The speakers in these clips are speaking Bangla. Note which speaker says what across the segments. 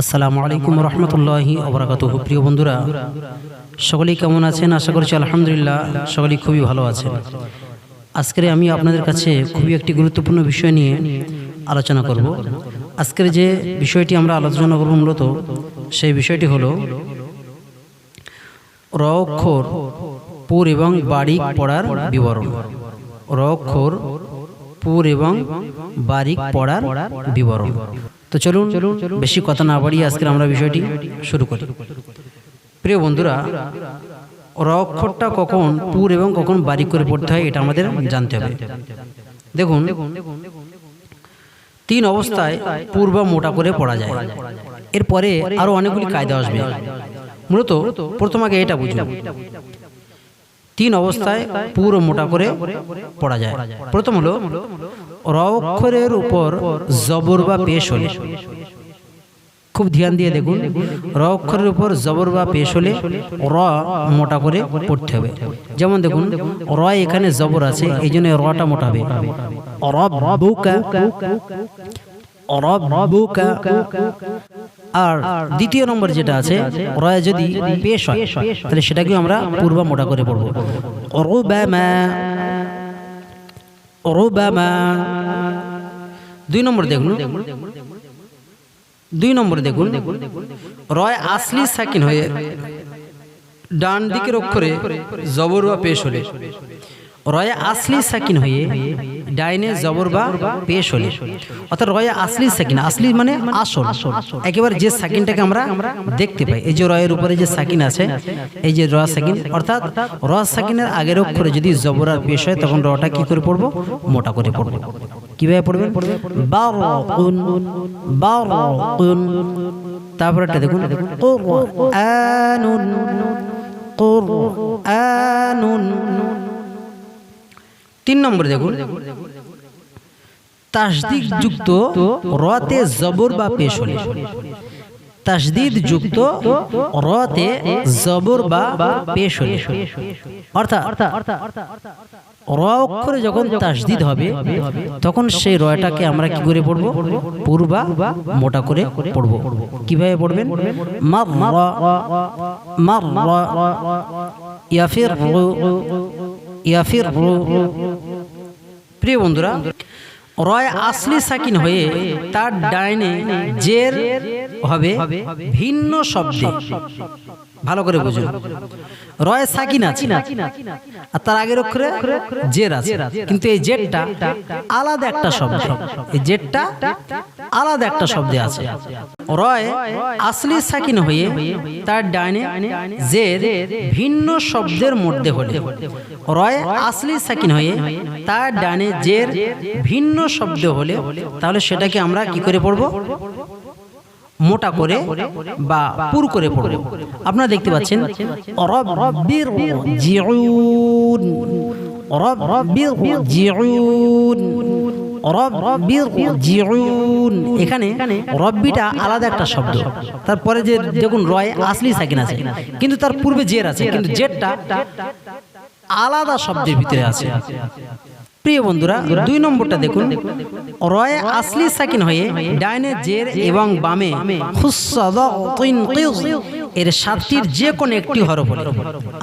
Speaker 1: আসসালামু আলাইকুম রহমতুল্লাহি অবরাকাত প্রিয় বন্ধুরা, সকলেই কেমন আছেন? আশা করছি আলহামদুলিল্লাহ সকলেই খুবই ভালো আছেন। আজকের আমি আপনাদের কাছে খুবই একটি গুরুত্বপূর্ণ বিষয় নিয়ে আলোচনা করব। আজকের যে বিষয়টি আমরা আলোচনা করব মূলত, সেই বিষয়টি হলো র অক্ষর পুর এবং বারিক পড়ার বিবরণ। র অক্ষর পুর এবং বারিক পড়ার বিবরণ। তো চলুন বেশি কথা না বাড়িয়ে আজকের আমরা বিষয়টি শুরু করি। প্রিয় বন্ধুরা র অক্ষরটা কখন পুর এবং কখন বারিক করে পড়তে হয় এটা আমাদের জানতে হবে। দেখুন, তিন অবস্থায় পূর্ব মোটা করে পড়া যায়। এরপরে আরও অনেকগুলি কায়দা আসবে। মূলত প্রথম আগে এটা বুঝুন। তিন অবস্থায় পুরো মোটা করে পড়া যায়। প্রথম হলো র অক্ষরের উপর জবর বা পেশ হলে। খুব ধ্যান দিয়ে দেখুন র অক্ষরের উপর জবর বা পেশ হলে র মোটা করে পড়তে হবে। যেমন দেখুন, র এখানে জবর আছে, এই জন্য রটা মোটা হবে। আর দ্বিতীয় নম্বর যেটা আছে রয় যদি পেশ হয়, তাহলে সেটাকেও আমরা পূর্ব মোটা করে পড়ব। রুবামা। দুই নম্বর দেখুন। দুই নম্বর দেখুন। রয় আসলি সাকিন হয়ে ডান দিকের অক্ষরে জবর বা পেশ হলে। রয়ে আসলি সাকিন হয়ে ডাইনে জবর বা পেশ হলে। অর্থাৎ রয়া আসলি সাকিন, আসলি মানে আসল। একেবারে যে সাকিনটাকে আমরা দেখতে পাই, এই যে রয়ের উপরে যে সাকিন আছে, এই যে র সাকিন, অর্থাৎ র সাকিনের আগের অক্ষরে যদি জবর আর পেশ হয়, তখন রটা কি করে পড়ব? মোটা করে পড়ব। কীভাবে পড়বেন? তারপর একটা দেখুন, কুরআনুন কুরআনুন। তিন নম্বর দেখুন। তাসদিক যুক্ত রতে জবর বা পেশ হলে তাসদিদ যুক্ত রতে জবর বা পেশ হলে অর্থাৎ র অক্ষরে যখন তাসদিদ হবে, তখন সেই রয়টাকে আমরা কি করে পড়ব? পূর্বা মোটা করে পড়ব। কীভাবে পড়বেন? মার মার ইয়াফির ইয়াফির প্রিয় বন্ধুরা, রয় আসলি সাকিন হয়ে তার ডাইনে জের হবে ভিন্ন শব্দে। ভালো করে বুঝুন রয় সাকিন আছে, আর তার আগের অক্ষরে জের আছে। কিন্তু এই জেরটা আলাদা একটা শব্দ। এই জেরটা আলাদা একটা শব্দে আছে। রয় আসলি সাকিন হয়ে তার ডাইনে জের ভিন্ন শব্দের মধ্যে হলে। রয় আসলি সাকিন হয়ে তার ডানে জের ভিন্ন শব্দ হলে তাহলে সেটাকে আমরা কি করে পড়ব? মোটা করে বা পুর করে পড়ব। আপনারা দেখতে পাচ্ছেন এখানে রব্বিটা আলাদা একটা শব্দ। তারপরে যে দেখুন রয় আসলি সাকিন আছে, কিন্তু তার পূর্বে জের আছে, কিন্তু জেরটা আলাদা শব্দের ভিতরে আছে। প্রিয় বন্ধুরা দুই নম্বরটা দেখুন। রয়ে আসলি সাকিন হয়ে ডাইনে জের এবং বামে এর সাতটির যে কোনো একটি হরফ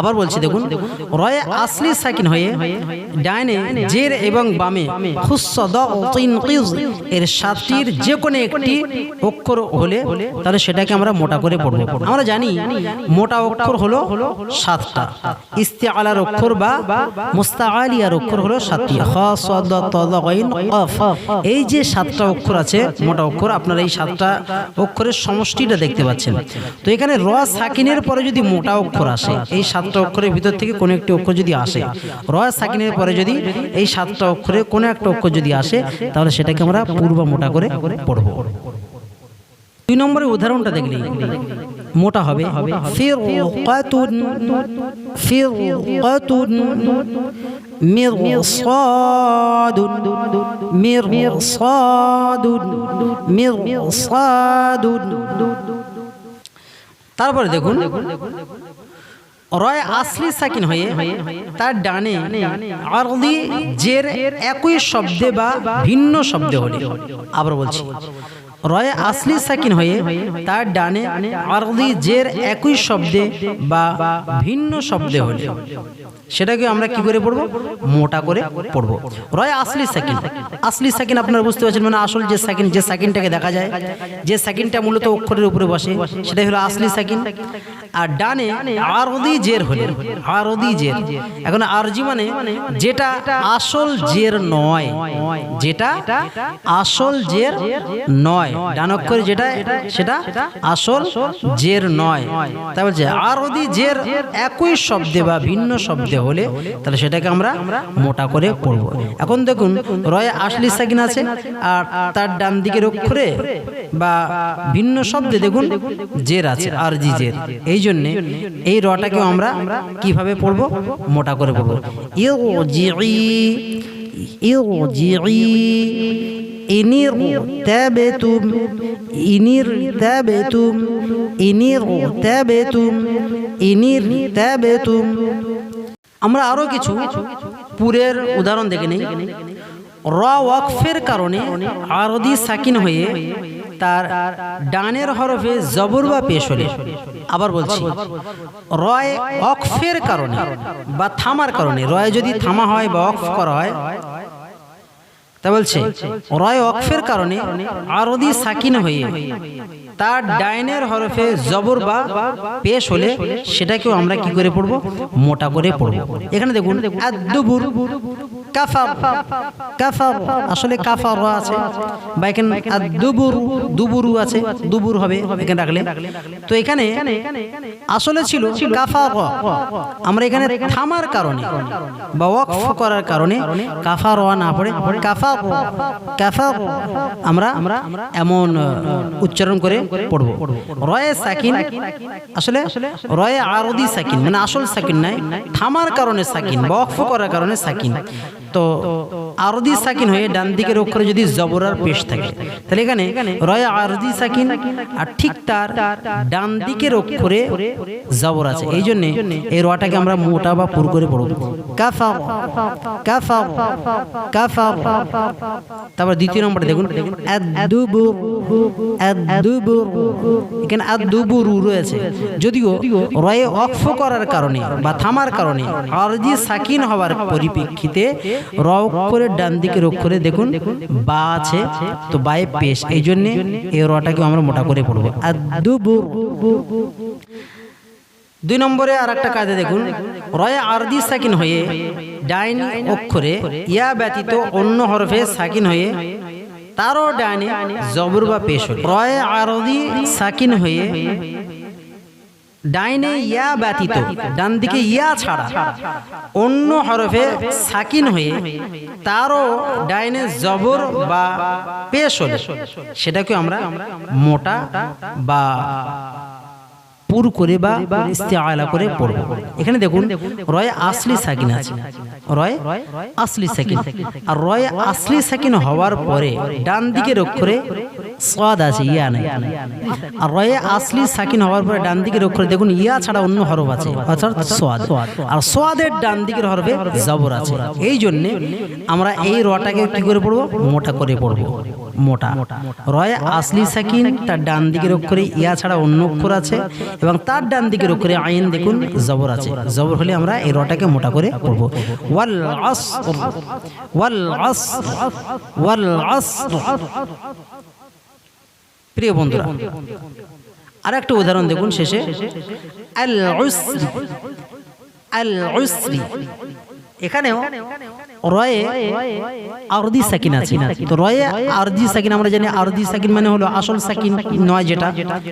Speaker 1: আবার বলছি দেখুন রয়ে আসলি সাকিন হয়ে ডাইনে জের এবং বামে এর সাতটির যে কোনো একটি অক্ষর হলে তাহলে সেটাকে আমরা মোটা করে পড়ব। আমরা জানি মোটা অক্ষর হলো সাতটা। ইস্তেআলার অক্ষর বা মুস্তাআলিয়ার অক্ষর হলো সাতটি। এই যে সাতটা অক্ষর আছে মোটা অক্ষর আপনারা এই সাতটা অক্ষরের সমষ্টিটা দেখতে পাচ্ছেন। তো এখানে র সাকিনের পরে যদি মোটা অক্ষর আসে, এই সাতটা অক্ষরের ভিতর থেকে কোনো একটি অক্ষর যদি আসে র সাকিনের পরে যদি এই সাতটা অক্ষরে কোনো একটা অক্ষর যদি আসে, তাহলে সেটাকে আমরা পূর্ব মোটা করে পড়ব। দুই নম্বরের উদাহরণটা দেখলি, মোটা হবে। ফিরকাতুন ফিরকাতুন মিরসাদুন মিরসাদুন মিরসাদুন। তারপরে দেখুন রয় আসলি সাকিন হয়ে তার ডানে আরদি জের একই শব্দে বা ভিন্ন শব্দে হলে। আবার বলছি। রয়ে আসলি সাকিন হয়ে তার ডানে আরদি জের একই শব্দে বা ভিন্ন শব্দে হলে। সেটাকে আমরা কি করে পড়ব? মোটা করে পড়ব। রয় আসলি সাকিন। আসলি সাকিন আপনারা বুঝতে পারছেন মানে আসল যে সাকিন যে সাকিনটাকে দেখা যায় যে সাকিনটা মূলত অক্ষরের উপরে বসে সেটাই হলো আসলি সাকিন। আর ডানে আরদি জের হলে। আরদি জের। এখন আরজি মানে যেটা আসল জের নয়। যেটা আসল জের নয়। ডান যেটা সেটা আসল জের নয়। তা বলছে আরদি জের একই শব্দে বা ভিন্ন শব্দে হলে তাহলে সেটাকে আমরা মোটা করে পড়ব। এখন দেখুন রয়ে আসলি সাকিন আছে আর তার ডান দিকের অক্ষরে বা ভিন্ন শব্দে দেখুন জের আছে আর জি জের। এই জন্যে এই রটাকেও আমরা কীভাবে পড়ব? মোটা করে পড়ব। ইউ জি ইউ জি ইনির তাবেতুম ইনির ইনির তাবেতুম ইনির তাবেতুম আমরা আরও কিছু পুরের উদাহরণ দেখে নিই। র ওয়াকফের কারণে আরদি সাকিন হয়ে তার ডানের হরফে জবর বা পেশ হলে। আবার বলছি, রয় অকফের কারণে বা থামার কারণে, রয় যদি থামা হয় বা অক্ফ করা হয় তা বলছে রয় অক্ষের কারণে আরদি সাকিন হয়ে তার ডাইনের হরফে জবর বা পেশ হলে সেটাকেও আমরা কি করে পড়ব? মোটা করে পড়ব। এখানে দেখুন কাফার কাফার, আসলে কাফার আছে। বা এখানে আদুবুর দুবুরু আছে, দুবুর হবে এখানে রাখলে। তো এখানে আসলে ছিল কাফার আমরা এখানে থামার কারণে বা ওয়াকফ করার কারণে কাফার না পড়ে কাফার কাফার আমরা এমন উচ্চারণ করে পড়ব। রয়ে সাকিন, আসলে রয়ে আরদি সাকিন মানে আসল সাকিন নাই, থামার কারণে সাকিন বা অক্ফ করার কারণে সাকিন। তো আরদি সাকিন হয়ে ডান দিকের অক্ষরে যদি জবরার পেশ থাকে, তাহলে এখানে রয়ে আরদি সাকিন আর ঠিক তার ডান দিকের অক্ষরে জবর আছে। এই জন্য এই রটাকে আমরা মোটা বা পুর করে পড়ব। কাফা কাফা কাফা। তারপর দ্বিতীয় নম্বরে দেখুন। এখানে আদুবুরু রয়েছে। যদিও রয়ে অক্ফ করার কারণে বা থামার কারণে আরজি সাকিন হওয়ার পরিপ্রেক্ষিতে র অক্ষরের ডান দিকের অক্ষরে দেখুন, বা আছে, তো বায়ে পেশ। এই জন্য এই রটাকে আমরা মোটা করে পড়ব। আদুবুর দুই নম্বরে আর একটা কাজে দেখুন। রয়ে আরদি সাকিন হয়ে ডাইন অক্ষরে ইয়া ব্যতীত অন্য হরফে সাকিন হয়ে তারও ডাইনে জবর বা পেশ হল। রয়ে আরদি সাকিন হয়ে ডাইনে ইয়া ব্যতীত ডান দিকে ইয়া ছাড়া অন্য হরফে সাকিন হয়ে তারও ডাইনে জবর বা পেশ হলে সেটাকে আমরা মোটা বা পুর করে বা ইস্তেআলা করে পড়ব। এখানে দেখুন রয় আসলি সাকিন আছে। রয় আসলি সাকিন। আর রয় আসলি সাকিন হওয়ার পরে ডান দিকের অক্ষরে সাদ আছে ইয়া নাই। আর রয়ে আসলি সাকিন হওয়ার পরে ডান দিকের অক্ষরে দেখুন ইয়া ছাড়া অন্য হরফ আছে অর্থাৎ সোয়াদ আর সোয়াদের ডান দিকের হরফে জবর আছে। এই জন্য আমরা এই রটাকে কি করে পড়ব? মোটা করে পড়ব। মোটা। রয় আসলি সাকিন তার ডান দিকের অক্ষরে ইয়া ছাড়া অন্য অক্ষর আছে। এবং তার ডান দিকের অক্ষরে আইন দেখুন জবর আছে। জবর হলে আমরা এই রটাকে মোটা করে পড়ব। ওয়াল আসর, ওয়াল ওয়াল প্রিয় বন্ধুরা আর একটা উদাহরণ দেখুন শেষে। আল উসরি আল উসরি এখানেও রয়ে আরদি সাকিন আছে। তো রয়ে আরদি সাকিন, আমরা জানি আরদি সাকিন মানে হলো আসল সাকিন, নয় যেটা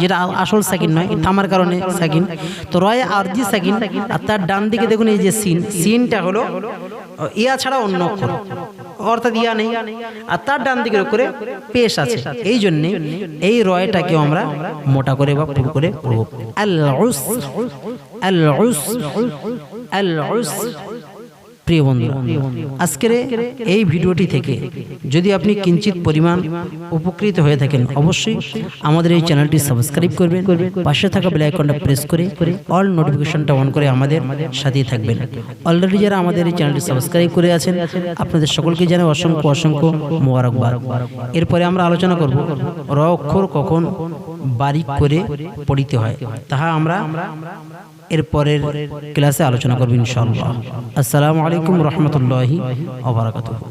Speaker 1: যেটা আসল সাকিন নয়, থামার কারণে সাকিন। তো রয়ে আরদি সাকিন, আর তার ডান দিকে দেখুন এই যে সিন, সিনটা হলো, ইয়া ছাড়া অন্য অক্ষর, অর্থাৎ ইয়া নেই। আর তার ডান দিকের করে পেশ আছে। এই জন্য এই রয়টাকে আমরা মোটা করে বা পুরো করে পড়ব। আল আল আল প্রিয় বন্ধু আজকের এই ভিডিওটি থেকে যদি আপনি কিঞ্চিত পরিমাণ উপকৃত হয়ে থাকেন অবশ্যই আমাদের এই চ্যানেলটি সাবস্ক্রাইব করবেন পাশে থাকা বেল আইকনটা প্রেস করে অল নোটিফিকেশনটা অন করে আমাদের সাথেই থাকবেন। অলরেডি যারা আমাদের এই চ্যানেলটি সাবস্ক্রাইব করে আছেন আপনাদের সকলকে জানাই অসংখ্য অসংখ্য মোবারকবাদ। এরপরে আমরা আলোচনা করব র অক্ষর কখন বারিক করে পড়িতে হয়। তাহা আমরা এর পরের ক্লাসে আলোচনা করবেন ইনশাআল্লাহ। আসসালামু আলাইকুম রহমতুল্লাহি